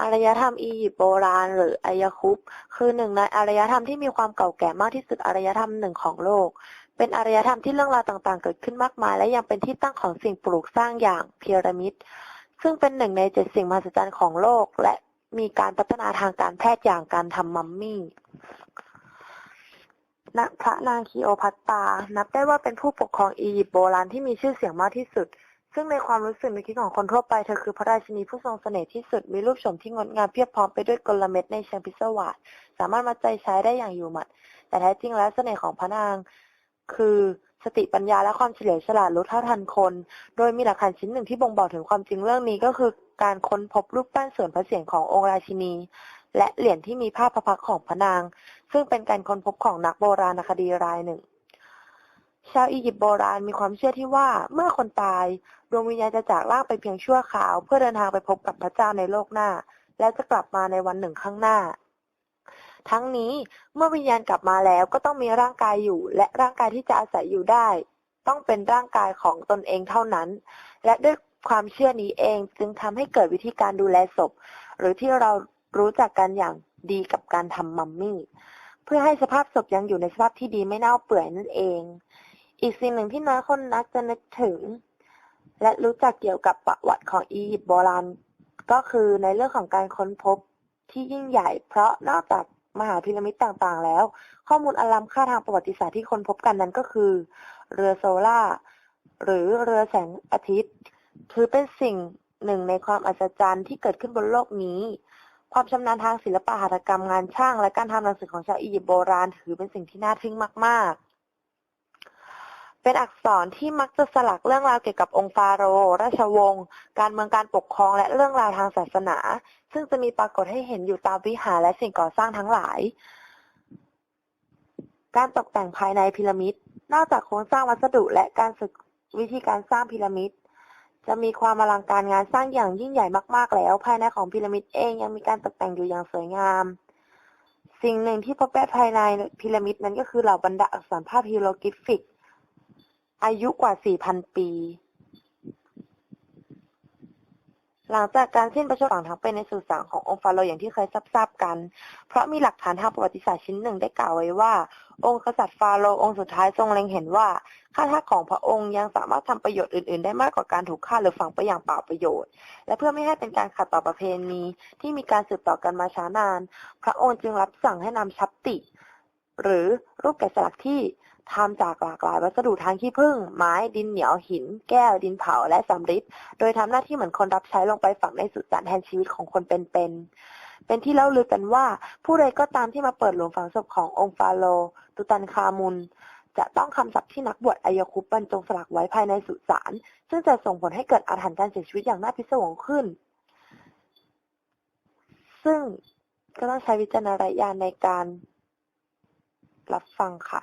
อารยธรรมอียิปต์โบราณ หรืออายคุปคือหนึ่งในอารยธรรมที่มีความเก่าแก่มากที่สุดอารยธรรมหนึ่งของโลก เป็นอารยธรรมที่เรื่องราวต่างๆ เกิดขึ้นมากมาย และยังเป็นที่ตั้งของสิ่งปลูกสร้างอย่างพีระมิด ซึ่งเป็นหนึ่งในเจ็ดสิ่งมหัศจรรย์ของโลก และมีการพัฒนาทางการแพทย์อย่างการทำมัมมี่ณพระนางคีโอพัตตา นับได้ว่าเป็นผู้ปกครองอียิปต์โบราณที่มีชื่อเสียงมากที่สุด ซึ่งในความรู้สึกในคิดของคนทั่วไปเธอคือพระราชินีผู้ทรงเสน่ห์ที่สุด มีรูปโฉมที่งดงามเพียบพร้อมไปด้วยกลเม็ดในเชิงพิศวาสสามารถมาใจใช้ได้อย่างอยู่หมัด แต่แท้จริงแล้วเสน่ห์ของพระนาง คือสติปัญญาและความเฉลียวฉลาดรู้เท่าทันคน โดยมีหลักฐานชิ้นหนึ่งที่บ่งบอกถึงความจริงเรื่องนี้ก็คือการค้นพบรูปปั้นส่วนพระเศียรขององค์ราชินี และเหรียญที่มีภาพพระพักของพระนาง ซึ่งเป็นการค้นพบของนักโบราณคดีรายหนึ่ง ชาวอียิปต์โบราณมีความเชื่อที่ว่าเมื่อคนตายดวงวิญญาณจะจากร่างไปเพียงชั่วคราว เพื่อเดินทางไปพบกับพระเจ้าในโลกหน้า และจะกลับมาในวันหนึ่งข้างหน้า ทั้งนี้เมื่อวิญญาณกลับมาแล้วก็ต้องมีร่างกายอยู่ และร่างกายที่จะอาศัยอยู่ได้ ต้องเป็นร่างกายของตนเองเท่านั้น และด้วยความเชื่อนี้เองจึงทำให้เกิดวิธีการดูแลศพ หรือที่เรารู้จักกันอย่างดีกับการทำมัมมี่ เพื่อให้สภาพศพยังอยู่ในสภาพที่ดีไม่เน่าเปื่อยนั่นเอง อีกสิ่งหนึ่งที่น้อยคนนักจะนึกถึง และรู้จักเกี่ยวกับประวัติของอียิปต์โบราณ ก็คือในเรื่องของการค้นพบที่ยิ่งใหญ่ เพราะนอกจากมหาพีระมิดต่างๆ แล้ว ข้อมูลอันล้ำค่าทางประวัติศาสตร์ที่ค้นพบกันนั้นก็คือ เรือโซล่าหรือเรือแสงอาทิตย์ถือเป็นสิ่งหนึ่งในความอัศจรรย์ที่เกิดขึ้นบนโลกนี้ ความชำนาญทางศิลปะหัตถกรรมงานช่าง และการทำหนังสือของชาวอียิปต์โบราณ ถือเป็นสิ่งที่น่าทึ่งมาก ๆ เป็นอักษรที่มักจะสลักเรื่องราวเกี่ยวกับองค์ฟาโรห์ราชวงศ์การเมืองการปกครองและเรื่องราวทางศาสนา ซึ่งจะมีปรากฏให้เห็นอยู่ตามวิหารและสิ่งก่อสร้างทั้งหลาย การตกแต่งภายในพีระมิด นอกจากโครงสร้างวัสดุและการศึกวิธีการสร้างพีระมิด จะมีความอลังการงานสร้างอย่างยิ่งใหญ่มาก ๆ แล้ว ภายในของพีระมิดเองยังมีการตกแต่งอยู่อย่างสวยงาม สิ่งหนึ่งที่พบได้ภายในพีระมิดนั้นก็คือเหล่าบรรดาอักษรภาพฮีโรกริฟิก อายุกว่า 4,000 ปี หลังจากการสิ้นพระชนม์ฝังทั้งเป็นในสุสานขององค์ฟาโรห์อย่างที่เคยทราบกัน เพราะมีหลักฐานทางประวัติศาสตร์ชิ้นหนึ่งได้กล่าวไว้ว่า องค์กษัตริย์ฟาโรห์องค์สุดท้ายทรงเล็งเห็นว่าค่าทาสของพระองค์ยังสามารถทำประโยชน์อื่น ๆ ได้มากกว่าการถูกฆ่าหรือฝังไปอย่างเปล่าประโยชน์ และเพื่อไม่ให้เป็นการขัดต่อประเพณีที่มีการสืบต่อกันมาช้านาน พระองค์จึงรับสั่งให้นำชัปติ หรือรูปแกะสลักที่ ทำจากหลากหลายวัสดุทางขี้ผึ้งไม้ดินเหนียวหิน แก้วดินเผาและสำริดโดยทำหน้าที่เหมือนคนรับใช้ลงไปฝังในสุสานแทนชีวิตของคนเป็นๆเป็นที่เล่าลือกันว่า ผู้ใดก็ตามที่มาเปิดหลุมฝังศพขององค์ฟาโรตุตันคามุนจะต้องคำศัพท์ที่นักบวชอายคุปบรรจงสลักไว้ภายในสุสาน ซึ่งจะส่งผลให้เกิดอาถรรพ์การเสียชีวิตอย่างน่าพิศวงขึ้น ซึ่งก็ต้องใช้วิจารณญาณในการรับฟังค่ะ